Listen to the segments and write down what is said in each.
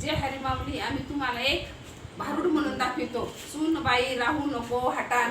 जे हरी माऊली आम्ही तुम्हाला एक भारूड म्हणून दाखवितो. सून बाई राहू नको हटान.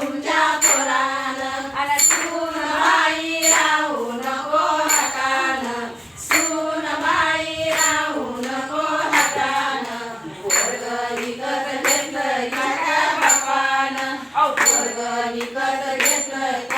तुमच्या थोरान सून बाई राहू नको हटान सून बाई राहू नको हटान पोरग विकत घेतलं बापान. पोरग विकत घेतलं